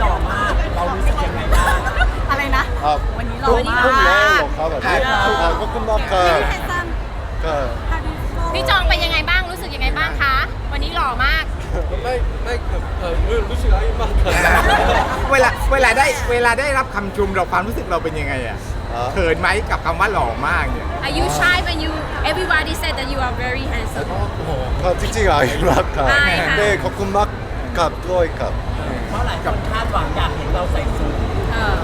หล่อมากเรารู้สึกยังไงบ้างอะไรนะ ครับวันนี้หล่อมาก พุ่งของเขาแบบนี้อ่าก็ขึ้นรอบเกินเกินพี่จองเป็นยังไงบ้างรู้สึกยังไงบ้างคะ วันนี้หล่อมาก ไม่ไม่เออรู้สึกอะไรบ้างเกิเวลาเวลาได้เวลาได้รับคำชมเราความรู้สึกเราเป็นยังไงอะเขินไหมกับคำว่าหล่อมากเนี่ย Are you shy when you everybody said that you are very handsome ก็จริงๆอะครับค่ะเด้ขอบคุณมากครับด้วยครับ ราะหลายคนคาดหวังอยากเห็นเราใส่สูท uh,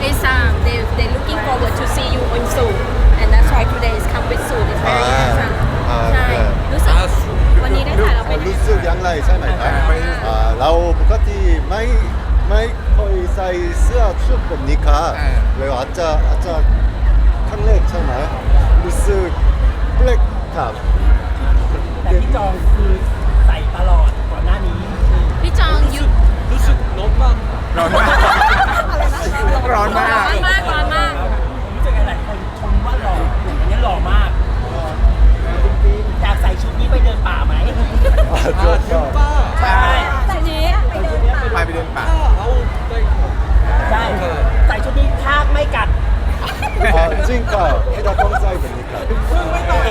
they um, they they looking forward to see you on suit and that's why today is come with suit it's very handsome ใช่รู้สึกวันนี้ได้ถ่ายเราไป็นรู้สึกยังไรใช่ไหมครับเราปกติไม่ไม่เคยใส่เสื้อชุดแบบนี้ค่ะเลยอาจจะอาจจะครั้งแรกใช่ไหมรู้สึกแปลกครับแต่ที่จองคือ จริงเก่ะพี่ดาวต้องใจแบบนี้ค่ะพึ่งไม่ต่อย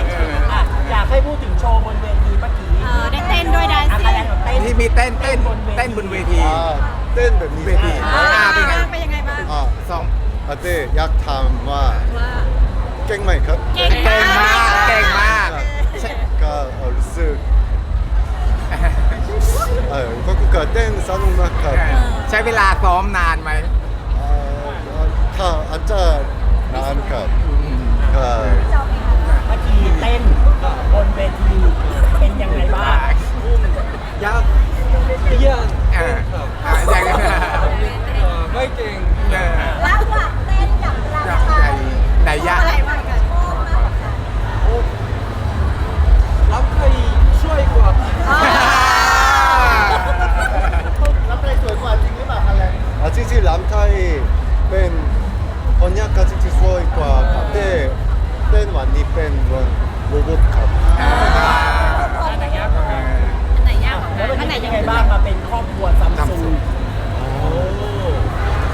อยากให้พูดถึงโชว์บนเวทีเมื่อกี้ได้เต้นด้วยได้าสินที่มีเต้นเต้นเต้นบนเวทีเต้นแบบนี้เวที อ่าเป็นไปยังไงบ้างอ่าสองอาเต้อยากถามว่าเก่งไหมครับเก่งมาก เก่งมาก ฉันก็เอ่รู้สึกเออก็คือเต้นสนุกมากครับใช้เวลาซ้อมนานไหมถ้าอาจจะ non-cup.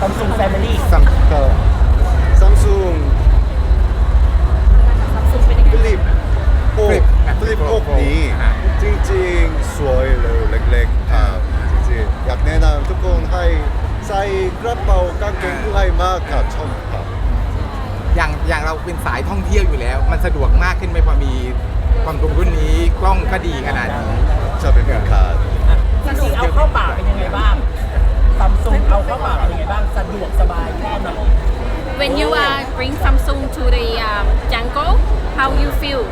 ซัมซุงแฟมิลี่ซัมก็ซัมซุงซัมซุงเป็นยังไงฟลิปโป Flip ฟลิปโปนี้อะจริงๆ สวยเลยเล็กๆครับจริงๆอยากแนะนำทุกคนให้ใส่กระเป๋ากางเกงง่ายมากครับชอบครับอย่างอย่างเราเป็นสายท่องเที่ยวอยู่แล้ว มันสะดวกมากขึ้นไหมพอมีความตรงรุ่นนี้กล้องก็ดีขนาดนี้จะเป็นครับจริงๆเอาเข้าป่าเป็นยังไงบ้าง ซัมซุงเอาเข้าป่าเป็นยังไงบ้างสะดวกสบายแค่ไหน when you uh, bring Samsung to the um, jungle how you feel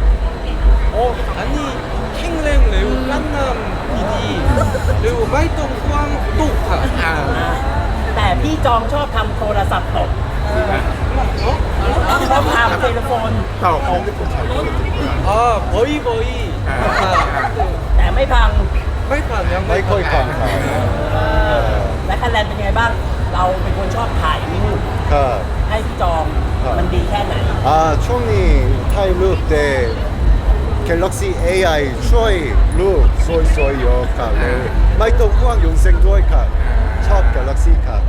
โอ้อันนี้แข็งแรงเร็วกันน้ำดีๆเร็วไม่ต้องห่วงตุกค่ะอ่าแต่พี่จองชอบทำโทรศัพท์ตกเนาะชอบทำเทเลโฟนตกอ่าบอยบอยอ่าแต่ไม่พังไม่ผ่านยังไม่ค่อยฟังครับ และคะแนนเป็นยังไงบ้าง เราเป็นคนชอบถ่ายรูปครับให้พี่จองครับมันดีแค่ไหน อ่าช่วงนี้ถ่ายรูปแต่ Galaxy AI ช่วยรูปสวยๆเยอะครับเลยไม่ต้องห่วงยุงเซ็งด้วยครับชอบ Galaxy ครับ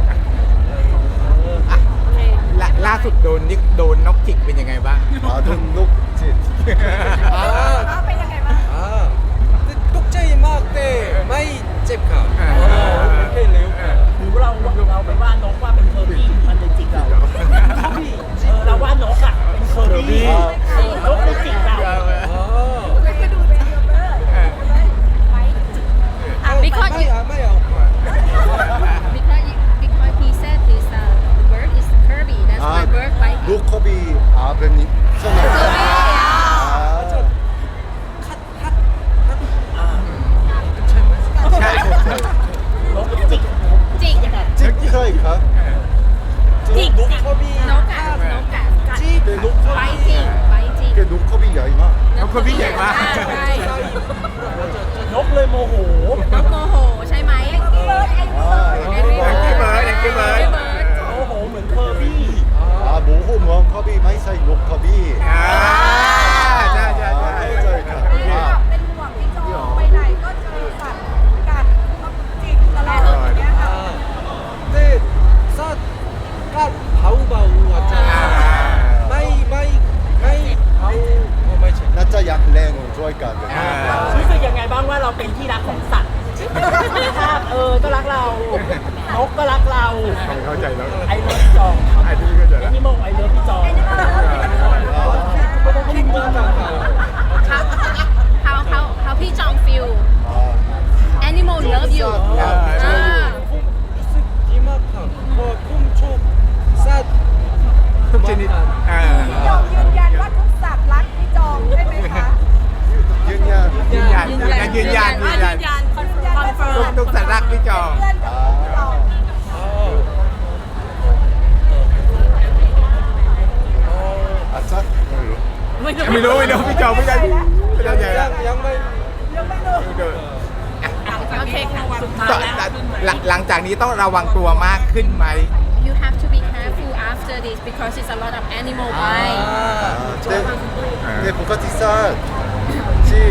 ล่าล่าสุดโดนนิกโดนนกจิกเป็นยังไงบ้าง อ่าโดนลูกจิต เอยกันรู้สึกยังไงบ้างว่าเราเป็นที่รักของสัตว์ภาบเออก็รักเรานกก็รักเรา ทำเข้าใจแล้ว ยืนยันยืนยันคอนเฟิร์มทุกร์มทุกสัญลักพี่จองเพื่อนกับพวกเราอาซักไม่รู้ไม่รู้ไม่รู้ไม่รู้พี่จองไม่ได้ไม่ได้ใจยัละงยังไม่โอเคค่ะสุดท้อแล้วหลังหลังจากนี้ต้องระวังตัวมากขึ้นไหม you have to be careful after this because it's a lot of animal อ่า bite เด็กเด็กปกติซะที่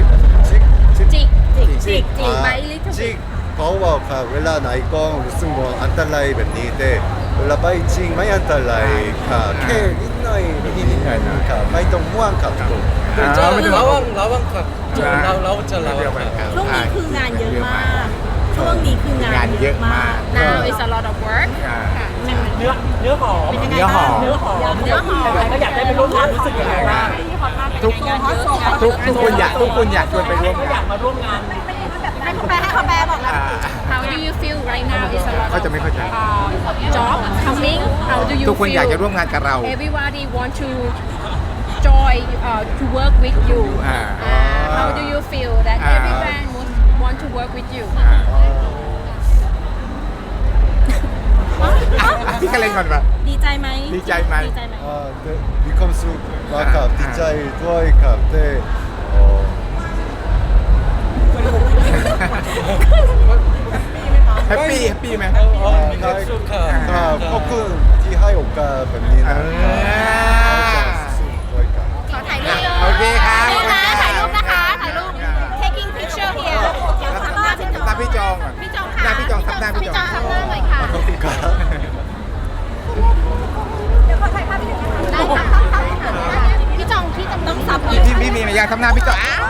จิกจิกจิกจิกไหมลิจิกเพราะว่าค่ะเวลาไหนกองรู้สึกว่าอันตรายแบบนี้แต่เวลาไปจริงไม่อันตรายค่ะแค่นิดหน่อยนิดนิดหน่อยค่ะไม่ต้องห่วงครับผมจะระวังระวังครับเราเราจะระวังช่วงนี้คืองานเยอะมากช่วงนี้คืองานเยอะมาก now is a lot of work เนื้อเนื้อหอมเนื้อหอมเนื้อหอมก็อยากได้ไปร่วมงานรู้สึกยังไง ทุกทุกทุกคนอยากทุกคนอยากชวนไปร่วมอยากมาร่วมงาน ให้เขาแปลให้เขาแปลบอกแล้วอ่า how do you feel right now is a lot เขาจะไม่เข้าใจ job coming how do you ทุกคนอยากจะร่วมงานกับเรา everybody want to join uh, to work with you Ah. Uh, how do you feel that every brand want, want to work with you อ่า กันเลยก่อนแบดีใจไหมดีใจไหม ดีใจไหม อ่าแต่มีความสุขมากครับดีใจด้วยครับเต้เอ่แฮปปี้แฮปปี้ไหม มีความสุขครับ อ่าขอบคุณที่ให้โอกาสแบบนี้นที่า แล้วก็ด้วยนขอถ่ายรูปเลยโอเคครับาถ่ายรูปนะคะ ถ่ายรูป taking picture here เดี๋ยวทำหน้าพี่จองพี่จองค่ะหน้าพี่จองทำหน้าพี่จอง พี่จองทำหน้าหน่อยค่ะ พี่พี่มีมายางทำหน้าพี่จองอ้าว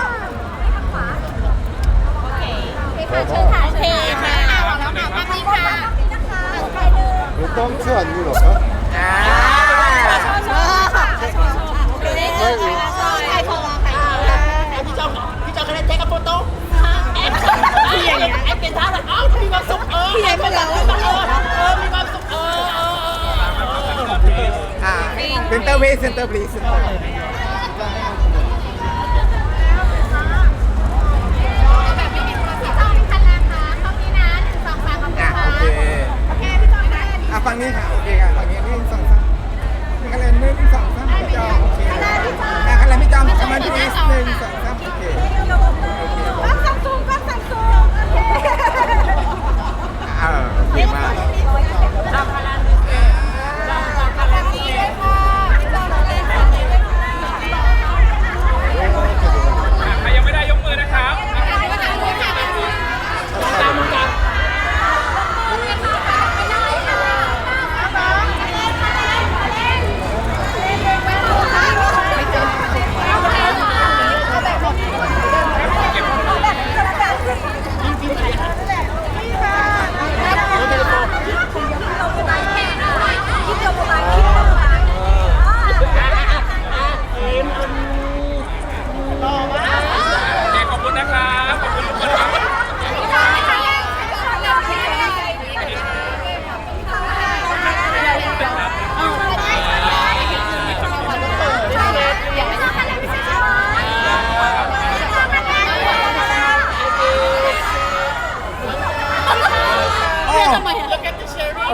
โอเคค่ะเชิญค่ะโอเคค่ะเอาแล้วค่ะภาพนี้ค่ะ 똥츠 안 눌러까? อ่า ใช่ใช่ใช่ขอลองค่ะ พี่จองพี่จองคะแนนเทคกับโฟโต้แอปพี่อย่างเงี้ยแอปเป็นท่าแบบเอ้ามีความสุขเออพี่ให้เป็นเราเออเออมีความสุขเออเออเออ อ่าเซนเ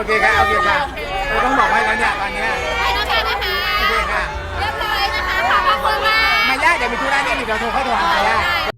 เคค่ะโอเคค่ะเราต้องบอกให้แล้วเนี่ยตอนเนี้ยไปนะคะนะคะ โอเคค่ะ เรียบร้อยนะคะ ขอบคุณมากมาย่าเดี๋ยวมีธุระนิดหนึ่งเดี๋ยวโทรเข้าโทรหามาย่า